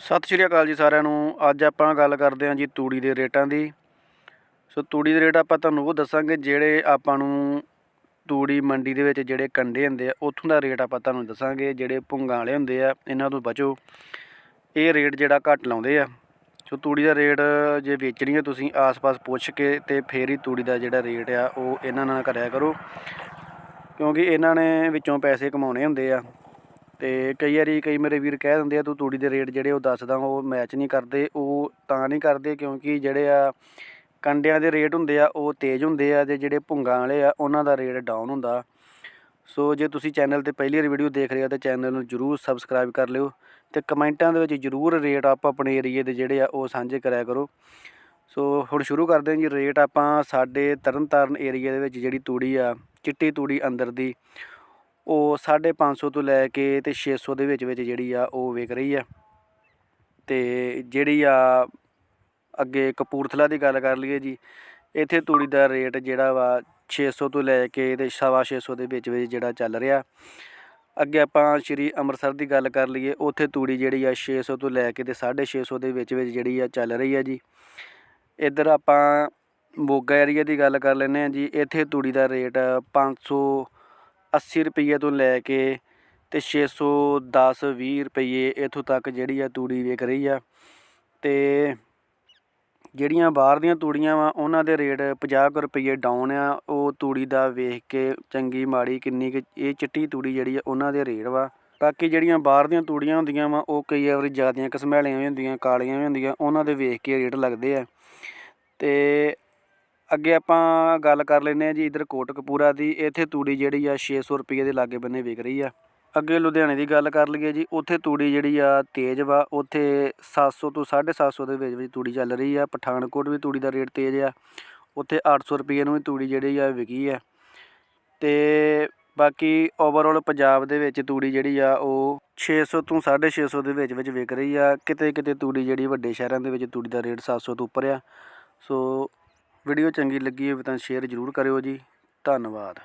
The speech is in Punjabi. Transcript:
ਸਤਿ ਸ਼੍ਰੀ ਅਕਾਲ ਜੀ ਸਾਰਿਆਂ ਨੂੰ। ਅੱਜ ਆਪਾਂ ਗੱਲ ਕਰਦੇ ਹਾਂ ਜੀ ਤੂੜੀ ਦੇ ਰੇਟਾਂ ਦੀ। ਸੋ ਤੂੜੀ ਦੇ ਰੇਟ ਆਪਾਂ ਤੁਹਾਨੂੰ ਉਹ ਦੱਸਾਂਗੇ ਜਿਹੜੇ ਆਪਾਂ ਨੂੰ ਤੂੜੀ ਮੰਡੀ ਦੇ ਵਿੱਚ ਜਿਹੜੇ ਕੰਡੇ ਹੁੰਦੇ ਆ, ਉੱਥੋਂ ਦਾ ਰੇਟ ਆਪਾਂ ਤੁਹਾਨੂੰ ਦੱਸਾਂਗੇ। ਜਿਹੜੇ ਭੁੰਗਾਂ ਵਾਲੇ ਹੁੰਦੇ ਆ, ਇਹਨਾਂ ਤੋਂ ਬਚੋ। ਇਹ ਰੇਟ ਜਿਹੜਾ ਘੱਟ ਲਾਉਂਦੇ ਆ। ਸੋ ਤੂੜੀ ਦਾ ਰੇਟ ਜੇ ਵੇਚਣੀ ਹੈ ਤੁਸੀਂ ਆਸ-ਪਾਸ ਪੁੱਛ ਕੇ ਤੇ ਫੇਰ ਹੀ ਤੂੜੀ ਦਾ ਜਿਹੜਾ ਰੇਟ ਆ, ਉਹ ਇਹਨਾਂ ਨਾਲ ਕਰਿਆ ਕਰੋ। ਕਿਉਂਕਿ ਇਹਨਾਂ ਨੇ ਵਿੱਚੋਂ ਪੈਸੇ ਕਮਾਉਣੇ ਹੁੰਦੇ ਆ। ਤੇ ਕਈ ਵਾਰੀ ਕਈ ਮੇਰੇ ਵੀਰ ਕਹਿ ਦਿੰਦੇ ਆ, ਤੂੰ ਤੂੜੀ ਦੇ ਰੇਟ ਜਿਹੜੇ ਉਹ ਦੱਸਦਾ, ਉਹ ਮੈਚ ਨਹੀਂ ਕਰਦੇ, ਉਹ ਤਾਂ ਨਹੀਂ ਕਰਦੇ ਕਿਉਂਕਿ ਜਿਹੜੇ ਆ ਕੰਡਿਆਂ ਦੇ ਰੇਟ ਹੁੰਦੇ ਆ, ਉਹ ਤੇਜ਼ ਹੁੰਦੇ ਆ ਤੇ ਜਿਹੜੇ ਭੁੰਗਾਂ ਵਾਲੇ ਆ, ਉਹਨਾਂ ਦਾ ਰੇਟ ਡਾਊਨ ਹੁੰਦਾ। ਸੋ ਜੇ ਤੁਸੀਂ ਚੈਨਲ ਤੇ ਪਹਿਲੀ ਵਾਰ ਵੀਡੀਓ ਦੇਖ ਰਹੇ ਹੋ, ਤਾਂ ਚੈਨਲ ਨੂੰ ਜਰੂਰ ਸਬਸਕ੍ਰਾਈਬ ਕਰ ਲਿਓ ਤੇ ਕਮੈਂਟਾਂ ਦੇ ਵਿੱਚ ਜਰੂਰ ਰੇਟ ਆਪ ਆਪਣੇ ਏਰੀਏ ਦੇ ਜਿਹੜੇ ਆ, ਉਹ ਸਾਂਝੇ ਕਰਿਆ ਕਰੋ। ਸੋ ਹੁਣ ਸ਼ੁਰੂ ਕਰਦੇ ਹਾਂ ਜੀ ਰੇਟ ਆਪਾਂ ਸਾਡੇ ਤਰਨਤਾਰਨ ਏਰੀਏ ਦੇ ਵਿੱਚ ਜਿਹੜੀ ਤੂੜੀ ਆ, ਚਿੱਟੀ ਤੂੜੀ ਅੰਦਰ ਦੀ ਉਹ 550 ਤੋਂ ਲੈ ਕੇ ਤੇ 600 ਦੇ ਵਿੱਚ ਵਿੱਚ ਜਿਹੜੀ ਆ ਉਹ ਵਿਕ ਰਹੀ ਆ। ਤੇ ਜਿਹੜੀ ਆ ਅੱਗੇ ਕਪੂਰਥਲਾ ਦੀ ਗੱਲ ਕਰ ਲਈਏ ਜੀ, ਇੱਥੇ ਤੂੜੀ ਦਾ ਰੇਟ ਜਿਹੜਾ ਵਾ 600 ਤੋਂ ਲੈ ਕੇ ਤੇ ਸਵਾ 600 ਦੇ ਵਿੱਚ ਵਿੱਚ ਜਿਹੜਾ ਚੱਲ ਰਿਹਾ। ਅੱਗੇ ਆਪਾਂ ਸ਼੍ਰੀ ਅੰਮ੍ਰਿਤਸਰ ਦੀ ਗੱਲ ਕਰ ਲਈਏ, ਉੱਥੇ ਤੂੜੀ ਜਿਹੜੀ ਆ 600 ਤੋਂ ਲੈ ਕੇ ਤੇ 650 ਦੇ ਵਿੱਚ ਵਿੱਚ ਜਿਹੜੀ ਆ ਚੱਲ ਰਹੀ ਆ ਜੀ। ਇੱਧਰ ਆਪਾਂ ਮੋਗਾ ਏਰੀਆ ਦੀ ਗੱਲ ਕਰ ਲੈਂਦੇ ਆ ਜੀ, ਇੱਥੇ ਤੂੜੀ ਦਾ ਰੇਟ 580 ਰੁਪਏ ਤੋਂ ਲੈ ਕੇ ਤੇ 610 20 ਰੁਪਏ ਇਥੋਂ ਤੱਕ ਜਿਹੜੀ ਆ ਤੂੜੀ ਵੇਖ ਰਹੀ ਆ। ਤੇ ਜਿਹੜੀਆਂ ਬਾਹਰ ਦੀਆਂ ਤੂੜੀਆਂ ਵਾ, ਉਹਨਾਂ ਦੇ ਰੇਟ 50 ਕੁ ਰੁਪਏ ਡਾਊਨ ਆ। ਉਹ ਤੂੜੀ ਦਾ ਵੇਖ ਕੇ ਚੰਗੀ ਮਾੜੀ ਕਿੰਨੀ ਕੁ, ਇਹ ਚਿੱਟੀ ਤੂੜੀ ਜਿਹੜੀ ਆ, ਉਹਨਾਂ ਦੇ ਰੇਟ ਵਾ। ਬਾਕੀ ਜਿਹੜੀਆਂ ਬਾਹਰ ਦੀਆਂ ਤੂੜੀਆਂ ਹੁੰਦੀਆਂ ਵਾ, ਉਹ ਕਈ ਵਾਰੀ ਜ਼ਿਆਦੀਆਂ ਕਸਮੈਲੀਆਂ ਵੀ ਹੁੰਦੀਆਂ, ਕਾਲੀਆਂ ਵੀ ਹੁੰਦੀਆਂ, ਉਹਨਾਂ ਦੇ ਵੇਖ ਕੇ ਰੇਟ ਲੱਗਦੇ ਆ। ਤੇ ਅੱਗੇ ਆਪਾਂ ਗੱਲ ਕਰ ਲੈਂਦੇ ਆ ਜੀ ਇਧਰ ਕੋਟਕਪੂਰਾ ਦੀ। ਇੱਥੇ ਤੂੜੀ ਜਿਹੜੀ ਆ 600 ਰੁਪਏ ਦੇ ਲਾਗੇ ਬੰਨੇ ਵਿਕ ਰਹੀ ਆ। ਅੱਗੇ ਲੁਧਿਆਣੇ ਦੀ ਗੱਲ ਕਰ ਲਈਏ ਜੀ, ਉੱਥੇ ਤੂੜੀ ਜਿਹੜੀ ਆ ਤੇਜ਼ ਵਾ। ਉੱਥੇ 700 ਤੋਂ 750 ਦੇ ਵਿੱਚ ਵਿੱਚ ਤੂੜੀ ਚੱਲ ਰਹੀ ਆ। ਪਠਾਨਕੋਟ ਵੀ ਤੂੜੀ ਦਾ ਰੇਟ ਤੇਜ਼ ਆ। ਉੱਥੇ 800 ਰੁਪਏ ਨੂੰ ਵੀ ਤੂੜੀ ਜਿਹੜੀ ਆ ਵਿਕੀ ਆ। ਤੇ ਬਾਕੀ ਓਵਰਆਲ ਪੰਜਾਬ ਦੇ ਵਿੱਚ ਤੂੜੀ ਜਿਹੜੀ ਆ, ਉਹ 600 ਤੋਂ 650 ਦੇ ਵਿੱਚ ਵਿੱਚ ਵਿਕ ਰਹੀ ਆ। ਕਿਤੇ ਕਿਤੇ ਤੂੜੀ ਜਿਹੜੀ ਵੱਡੇ ਸ਼ਹਿਰਾਂ ਦੇ ਵਿੱਚ ਤੂੜੀ ਦਾ ਰੇਟ 700 ਤੋਂ ਉੱਪਰ ਆ। ਸੋ ਵੀਡੀਓ ਚੰਗੀ ਲੱਗੀ ਹੋਵੇ ਤਾਂ ਸ਼ੇਅਰ ਜ਼ਰੂਰ ਕਰਿਓ ਜੀ। ਧੰਨਵਾਦ।